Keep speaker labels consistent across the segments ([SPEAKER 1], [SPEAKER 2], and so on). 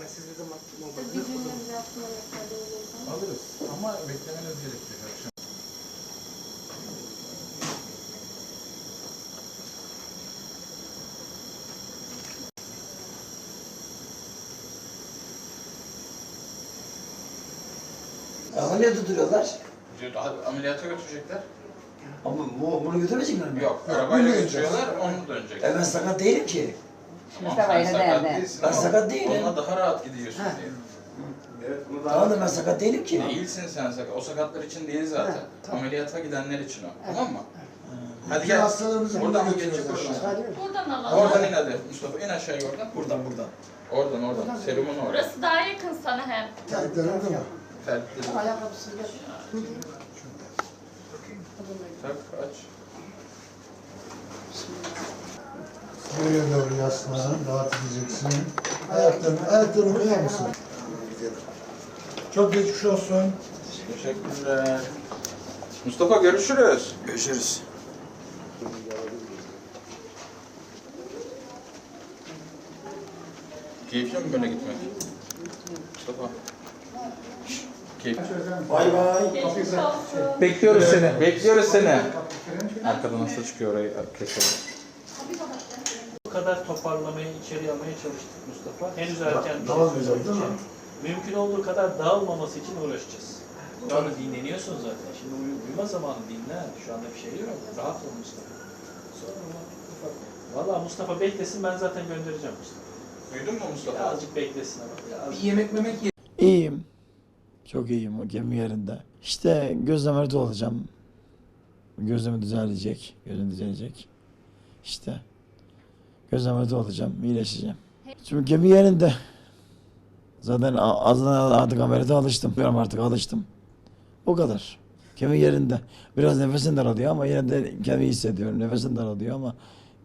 [SPEAKER 1] Anestezi zaman
[SPEAKER 2] Bir
[SPEAKER 1] normalde
[SPEAKER 2] günde bir hafta yeterli oluyor.
[SPEAKER 3] Alırız ama beklemeniz gerekecek akşam.
[SPEAKER 4] Ameliyatı duruyorlar.
[SPEAKER 3] Ameliyata götürecekler.
[SPEAKER 4] Ama bu, bunu götürmeyecekler mi?
[SPEAKER 3] Yok, arabayla
[SPEAKER 4] bunu
[SPEAKER 3] götürüyorlar, onu dönecek.
[SPEAKER 4] E ben sakat değilim ki.
[SPEAKER 5] Mustafa
[SPEAKER 3] sen
[SPEAKER 5] ile
[SPEAKER 3] sakat
[SPEAKER 5] de- de.
[SPEAKER 3] değilsin
[SPEAKER 4] Ben sakat değilim.
[SPEAKER 3] Onunla daha rahat gidiyorsun
[SPEAKER 4] Ha.
[SPEAKER 3] diye.
[SPEAKER 4] Tamam da ben sakat değilim ki.
[SPEAKER 3] Değilsin sen sakat. O sakatlar için değil zaten.
[SPEAKER 4] Ha, tamam.
[SPEAKER 3] Ameliyata gidenler için o. Tamam mı? Hadi gel.
[SPEAKER 6] hastalarımızı
[SPEAKER 3] Buradan
[SPEAKER 6] burada
[SPEAKER 3] mı geçecek
[SPEAKER 6] götürüyoruz
[SPEAKER 3] oradan?
[SPEAKER 6] aşağı.
[SPEAKER 2] Buradan alalım.
[SPEAKER 3] Oradan in hadi. Mustafa in aşağıya oradan.
[SPEAKER 4] Buradan buradan.
[SPEAKER 3] Oradan oradan. Serumun orada.
[SPEAKER 2] Burası daha yakın sana hem.
[SPEAKER 6] Terliklerini de var.
[SPEAKER 3] Fertli.
[SPEAKER 5] Ayakkabısı gel.
[SPEAKER 3] Tak aç.
[SPEAKER 6] Buraya doğru yaslan, rahat edeceksin. Ayaklarını, ayaklarını koyar mısın? Çok geçmiş olsun.
[SPEAKER 3] Teşekkürler. Mustafa görüşürüz.
[SPEAKER 4] Görüşürüz.
[SPEAKER 3] Keyifli mi böyle gitmek? Mustafa. Keyifli.
[SPEAKER 4] Bay bay.
[SPEAKER 3] Bekliyoruz seni. Bekliyoruz seni. Arkadan nasıl çıkıyor orayı keselim.
[SPEAKER 1] Kadar toparlamaya, içeri almaya çalıştık Mustafa. Henüz erken.
[SPEAKER 6] Dağılmayacak değil mi?
[SPEAKER 1] Mümkün olduğu kadar dağılmaması için uğraşacağız. Şu anda dinleniyorsun zaten. Şimdi uyu, uyuma zamanı dinle. Şu anda bir şey yok. Rahat ol Mustafa. Sonra ufak. Valla Mustafa beklesin ben zaten göndereceğim Mustafa.
[SPEAKER 3] Duydun mu Mustafa?
[SPEAKER 1] Birazcık beklesin ama. Birazcık.
[SPEAKER 7] yemek memek
[SPEAKER 4] İyiyim. Çok iyiyim o gemi yerinde. İşte göz ameliyatı olacağım. Gözümü düzelecek. Gözüm düzelecek. İşte. Göz ameliyatı olacağım. iyileşeceğim. Çünkü gemi yerinde. Zaten azından artık ameliyata alıştım. Ben artık alıştım. O kadar. Gemi yerinde. Biraz nefesim daralıyor ama yine de kendimi iyi hissediyorum. Nefesim daralıyor ama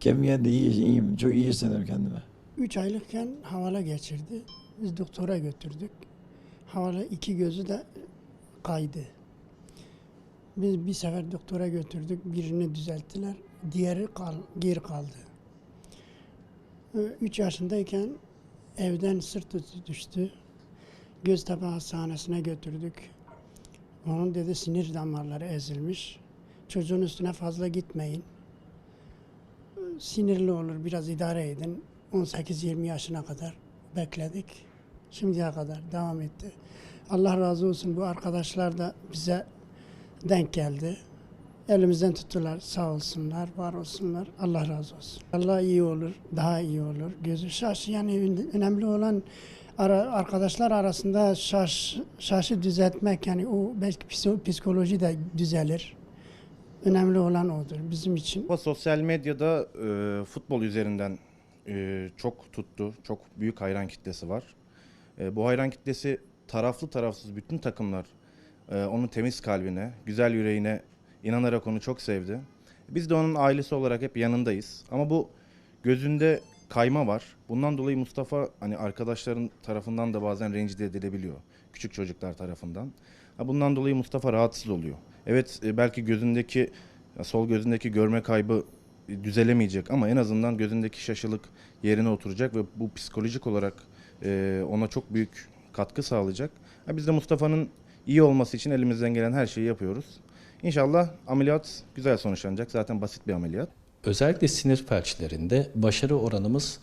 [SPEAKER 4] gemi yerinde iyi, iyiyim. Çok iyi hissediyorum kendimi.
[SPEAKER 8] 3 aylıkken havala geçirdi. Biz doktora götürdük. Havala iki gözü de kaydı. Biz bir sefer doktora götürdük. Birini düzelttiler. Diğeri kal, geri kaldı. 3 yaşındayken evden sırt üstü düştü. Göztepe Hastanesi'ne götürdük. Onun dedi sinir damarları ezilmiş. Çocuğun üstüne fazla gitmeyin. Sinirli olur biraz idare edin. 18-20 yaşına kadar bekledik. Şimdiye kadar devam etti. Allah razı olsun bu arkadaşlar da bize denk geldi. Elimizden tuttular sağ olsunlar, var olsunlar. Allah razı olsun. Allah iyi olur, daha iyi olur. Gözü şaş yani ön- önemli olan ara, arkadaşlar arasında şaş, şaşı düzeltmek yani o belki psiko- psikoloji de düzelir. Önemli olan odur bizim için.
[SPEAKER 9] Ama sosyal medyada e, futbol üzerinden e, çok tuttu. Çok büyük hayran kitlesi var. E, bu hayran kitlesi taraflı tarafsız bütün takımlar e, onun temiz kalbine, güzel yüreğine inanarak onu çok sevdi. Biz de onun ailesi olarak hep yanındayız. Ama bu gözünde kayma var. Bundan dolayı Mustafa hani arkadaşların tarafından da bazen rencide edilebiliyor. Küçük çocuklar tarafından. Ha, Bundan dolayı Mustafa rahatsız oluyor. Evet e, belki gözündeki sol gözündeki görme kaybı e, düzelemeyecek ama en azından gözündeki şaşılık yerine oturacak ve bu psikolojik olarak e, ona çok büyük katkı sağlayacak. Ha, Biz de Mustafa'nın iyi olması için elimizden gelen her şeyi yapıyoruz. İnşallah ameliyat güzel sonuçlanacak. Zaten basit bir ameliyat.
[SPEAKER 10] Özellikle sinir felçlerinde başarı oranımız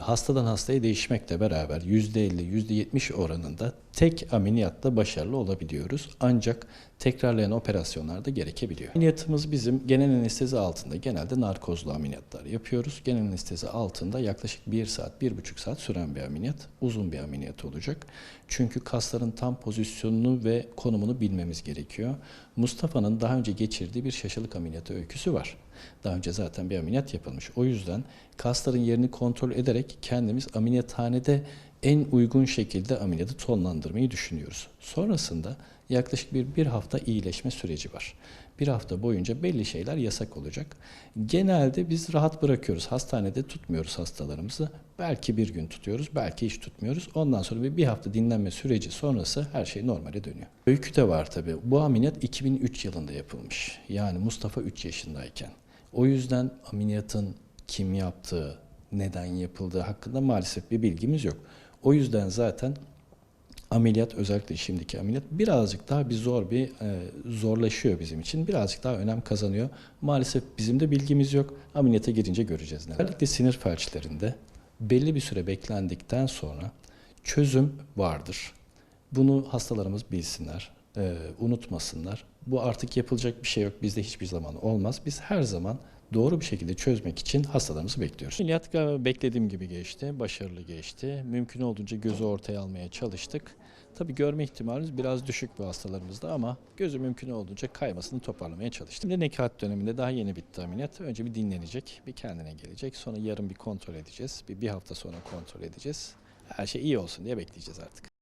[SPEAKER 10] hastadan hastaya değişmekle beraber %50, %70 oranında tek ameliyatta başarılı olabiliyoruz. Ancak tekrarlayan operasyonlarda gerekebiliyor. Ameliyatımız bizim genel anestezi altında genelde narkozlu ameliyatlar yapıyoruz. Genel anestezi altında yaklaşık 1 saat, 1,5 saat süren bir ameliyat. Uzun bir ameliyat olacak. Çünkü kasların tam pozisyonunu ve konumunu bilmemiz gerekiyor. Mustafa'nın daha önce geçirdiği bir şaşılık ameliyatı öyküsü var. Daha önce zaten bir ameliyat yapılmış. O yüzden kasların yerini kontrol ederek kendimiz ameliyathanede en uygun şekilde ameliyatı tonlandırmayı düşünüyoruz. Sonrasında yaklaşık bir, bir hafta iyileşme süreci var. Bir hafta boyunca belli şeyler yasak olacak. Genelde biz rahat bırakıyoruz. Hastanede tutmuyoruz hastalarımızı. Belki bir gün tutuyoruz, belki hiç tutmuyoruz. Ondan sonra bir, bir hafta dinlenme süreci sonrası her şey normale dönüyor. Öykü de var tabii. Bu ameliyat 2003 yılında yapılmış. Yani Mustafa 3 yaşındayken. O yüzden ameliyatın kim yaptığı, neden yapıldığı hakkında maalesef bir bilgimiz yok. O yüzden zaten ameliyat özellikle şimdiki ameliyat birazcık daha bir zor bir e, zorlaşıyor bizim için. Birazcık daha önem kazanıyor. Maalesef bizim de bilgimiz yok. Ameliyata girince göreceğiz. Özellikle sinir felçlerinde belli bir süre beklendikten sonra çözüm vardır. Bunu hastalarımız bilsinler, e, unutmasınlar. Bu artık yapılacak bir şey yok. Bizde hiçbir zaman olmaz. Biz her zaman doğru bir şekilde çözmek için hastalarımızı bekliyoruz. Ameliyat beklediğim gibi geçti, başarılı geçti. Mümkün olduğunca gözü ortaya almaya çalıştık. Tabii görme ihtimalimiz biraz düşük bu hastalarımızda ama gözü mümkün olduğunca kaymasını toparlamaya çalıştık. Şimdi nekaat döneminde daha yeni bitti ameliyat. Önce bir dinlenecek, bir kendine gelecek. Sonra yarın bir kontrol edeceğiz. Bir, bir hafta sonra kontrol edeceğiz. Her şey iyi olsun diye bekleyeceğiz artık.